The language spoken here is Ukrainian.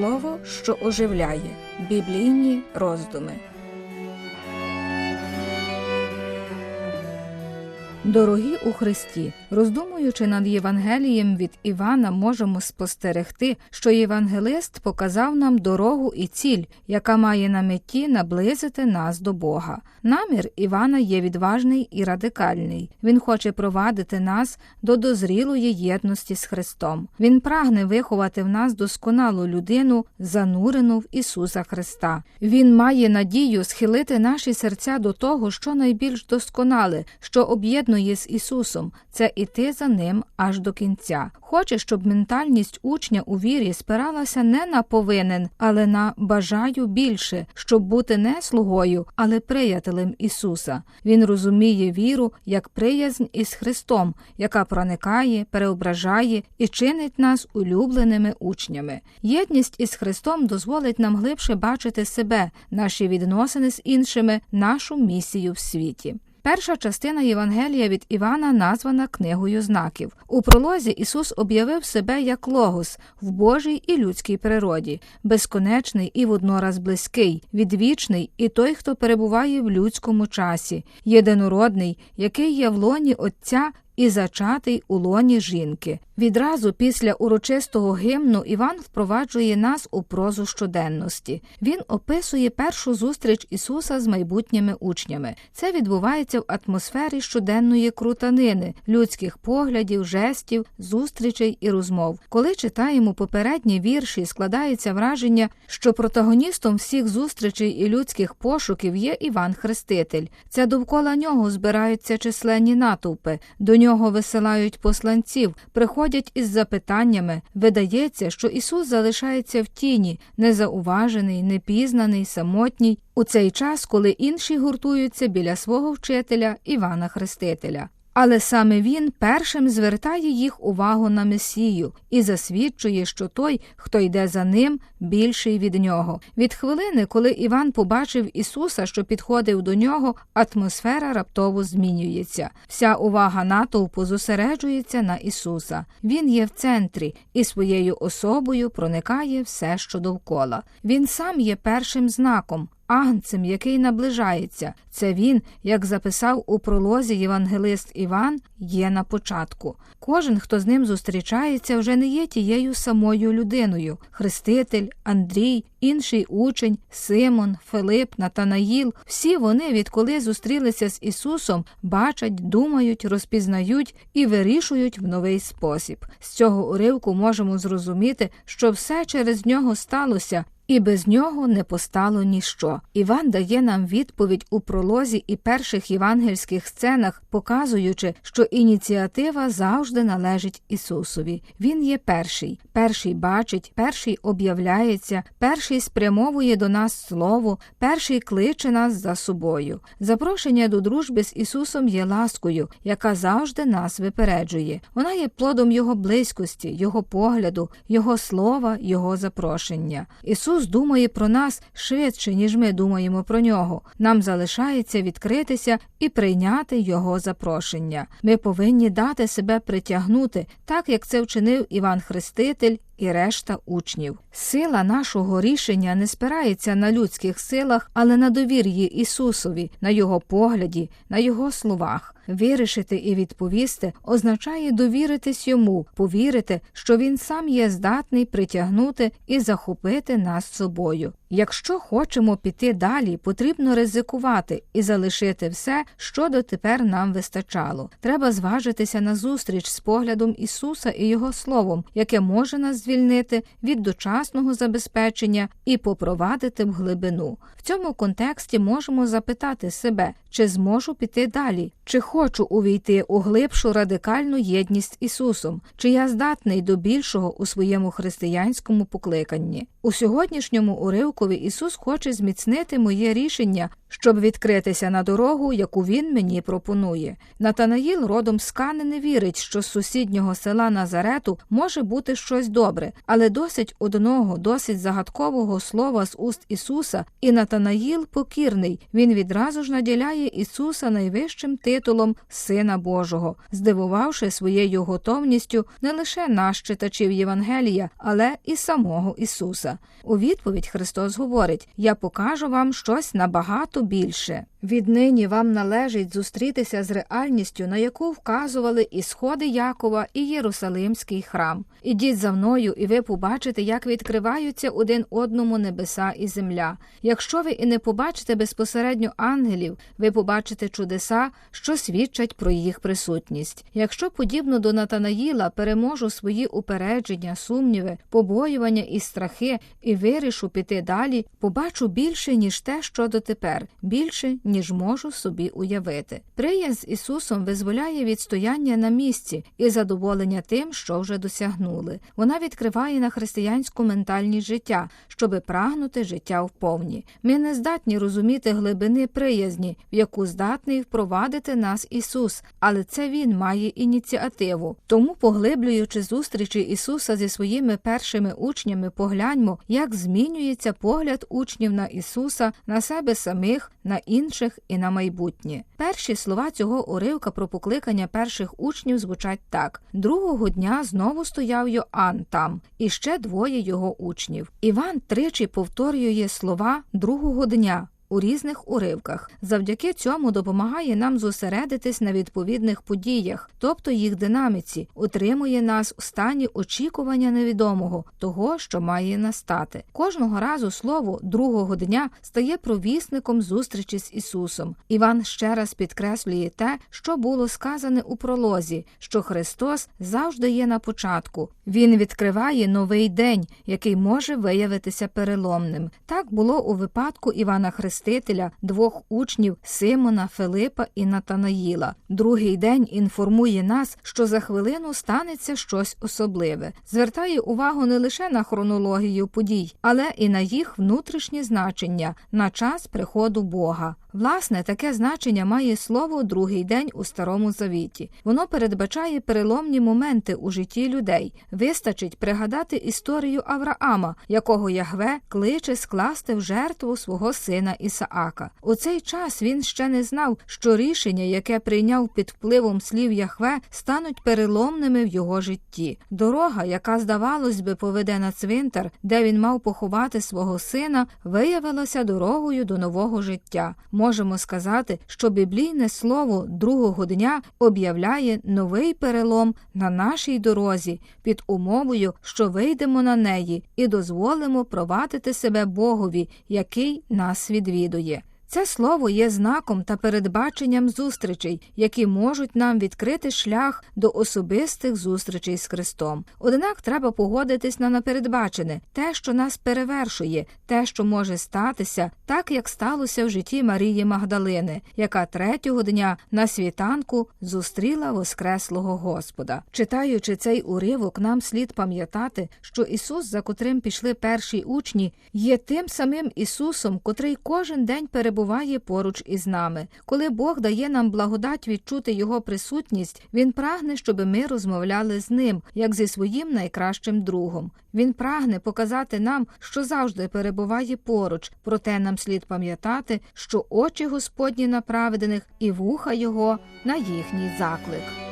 Слово, що оживляє біблійні роздуми. Дорогі у Христі, роздумуючи над Євангелієм від Івана, можемо спостерегти, що євангелист показав нам дорогу і ціль, яка має на меті наблизити нас до Бога. Намір Івана є відважний і радикальний. Він хоче провадити нас до дозрілої єдності з Христом. Він прагне виховати в нас досконалу людину, занурену в Ісуса Христа. Він має надію схилити наші серця до того, що найбільш досконале, що об'єднує з Ісусом, це іти за ним аж до кінця. Хоче, щоб ментальність учня у вірі спиралася не на повинен, але на бажаю більше, щоб бути не слугою, але приятелем Ісуса. Він розуміє віру як приязнь із Христом, яка проникає, переображає і чинить нас улюбленими учнями. Єдність із Христом дозволить нам глибше бачити себе, наші відносини з іншими, нашу місію в світі. Перша частина Євангелія від Івана названа книгою знаків. У пролозі Ісус об'явив себе як логос в Божій і людській природі, безконечний і воднораз близький, відвічний і той, хто перебуває в людському часі, єдинородний, який є в лоні Отця і зачатий у лоні жінки. Відразу після урочистого гімну Іван впроваджує нас у прозу щоденності. Він описує першу зустріч Ісуса з майбутніми учнями. Це відбувається в атмосфері щоденної крутанини, людських поглядів, жестів, зустрічей і розмов. Коли читаємо попередні вірші, складається враження, що протагоністом всіх зустрічей і людських пошуків є Іван Хреститель. Це довкола нього збираються численні натовпи. До нього висилають посланців, приходять із запитаннями. Видається, що Ісус залишається в тіні, незауважений, непізнаний, самотній, у цей час, коли інші гуртуються біля свого вчителя Івана Хрестителя. Але саме він першим звертає їх увагу на Месію і засвідчує, що той, хто йде за ним, більший від нього. Від хвилини, коли Іван побачив Ісуса, що підходив до нього, атмосфера раптово змінюється. Вся увага натовпу зосереджується на Ісуса. Він є в центрі і своєю особою проникає все, що довкола. Він сам є першим знаком агнцем, який наближається. Це він, як записав у пролозі євангелист Іван, є на початку. Кожен, хто з ним зустрічається, вже не є тією самою людиною. Хреститель, Андрій, інший учень, Симон, Филип, Натанаїл всі вони, відколи зустрілися з Ісусом, бачать, думають, розпізнають і вирішують в новий спосіб. З цього уривку можемо зрозуміти, що все через нього сталося і без нього не постало ніщо. Іван дає нам відповідь у пролозі і перших євангельських сценах, показуючи, що ініціатива завжди належить Ісусові. Він є перший, перший бачить, перший об'являється, перший спрямовує до нас слово, перший кличе нас за собою. Запрошення до дружби з Ісусом є ласкою, яка завжди нас випереджує. Вона є плодом Його близькості, Його погляду, Його слова, Його запрошення. Ісус Ісус думає про нас швидше, ніж ми думаємо про нього. Нам залишається відкритися і прийняти Його запрошення. Ми повинні дати себе притягнути, так як це вчинив Іван Хреститель і решта учнів. Сила нашого рішення не спирається на людських силах, але на довір'ї Ісусові, на Його погляді, на Його словах. Вирішити і відповісти означає довіритись йому, повірити, що він сам є здатний притягнути і захопити нас собою. Якщо хочемо піти далі, потрібно ризикувати і залишити все, що дотепер нам вистачало. Треба зважитися на зустріч з поглядом Ісуса і Його Словом, яке може нас звільнити від дочасного забезпечення і попровадити в глибину. В цьому контексті можемо запитати себе, чи зможу піти далі, чи хочу увійти у глибшу радикальну єдність Ісусом, чи я здатний до більшого у своєму християнському покликанні. У сьогоднішньому уривкові Ісус хоче зміцнити моє рішення щоб відкритися на дорогу, яку він мені пропонує. Натанаїл родом з Кани не вірить, що з сусіднього села Назарету може бути щось добре, але досить одного, досить загадкового слова з уст Ісуса, і Натанаїл покірний. Він відразу ж наділяє Ісуса найвищим титулом Сина Божого, здивувавши своєю готовністю не лише нас, читачів Євангелія, але і самого Ісуса. У відповідь Христос говорить: Я покажу вам щось набагато більше. Віднині вам належить зустрітися з реальністю, на яку вказували і сходи Якова, і Єрусалимський храм. Ідіть за мною, і ви побачите, як відкриваються один одному небеса і земля. Якщо ви і не побачите безпосередньо ангелів, ви побачите чудеса, що свідчать про їх присутність. Якщо, подібно до Натанаїла, переможу свої упередження, сумніви, побоювання і страхи, і вирішу піти далі, побачу більше, ніж те, що дотепер, більше, ніж можу собі уявити. Приязнь з Ісусом визволяє від стояння на місці і задоволення тим, що вже досягнули. Вона відкриває на християнську ментальність життя, щоби прагнути життя вповні. Ми не здатні розуміти глибини приязні, в яку здатний впровадити нас Ісус, але це Він має ініціативу. Тому, поглиблюючи зустрічі Ісуса зі своїми першими учнями, погляньмо, як змінюється погляд учнів на Ісуса, на себе самих, на інших і на майбутнє. Перші слова цього уривка про покликання перших учнів звучать так: другого дня знову стояв Йоанн там, і ще двоє його учнів. Іван тричі повторює слова другого дня. У різних уривках завдяки цьому допомагає нам зосередитись на відповідних подіях, тобто їх динаміці, утримує нас у стані очікування невідомого, того, що має настати. Кожного разу слово другого дня стає провісником зустрічі з Ісусом. Іван ще раз підкреслює те, що було сказане у пролозі, що Христос завжди є на початку. Він відкриває новий день, який може виявитися переломним. Так було у випадку Івана Хрестителя, двох учнів Симона, Филипа і Натанаїла. Другий день інформує нас, що за хвилину станеться щось особливе, звертає увагу не лише на хронологію подій, але і на їх внутрішнє значення на час приходу Бога. Власне, таке значення має слово другий день у старому завіті. Воно передбачає переломні моменти у житті людей. Вистачить пригадати історію Авраама, якого Ягве кличе скласти в жертву свого сина Ісаака. У цей час він ще не знав, що рішення, яке прийняв під впливом слів Яхве, стануть переломними в його житті. Дорога, яка, здавалось би, поведе на цвинтар, де він мав поховати свого сина, виявилася дорогою до нового життя можемо сказати, що біблійне слово другого дня об'являє новий перелом на нашій дорозі під умовою, що вийдемо на неї і дозволимо провадити себе Богові, який нас відвідує. Це слово є знаком та передбаченням зустрічей, які можуть нам відкрити шлях до особистих зустрічей з Христом. Однак треба погодитись на напередбачене, те, що нас перевершує, те, що може статися, так як сталося в житті Марії Магдалини, яка третього дня на світанку зустріла Воскреслого Господа. Читаючи цей уривок, нам слід пам'ятати, що Ісус, за котрим пішли перші учні, є тим самим Ісусом, котрий кожен день перебуває перебуває поруч із нами. Коли Бог дає нам благодать відчути Його присутність, Він прагне, щоб ми розмовляли з ним, як зі своїм найкращим другом. Він прагне показати нам, що завжди перебуває поруч, проте нам слід пам'ятати, що очі Господні на праведних і вуха Його на їхній заклик.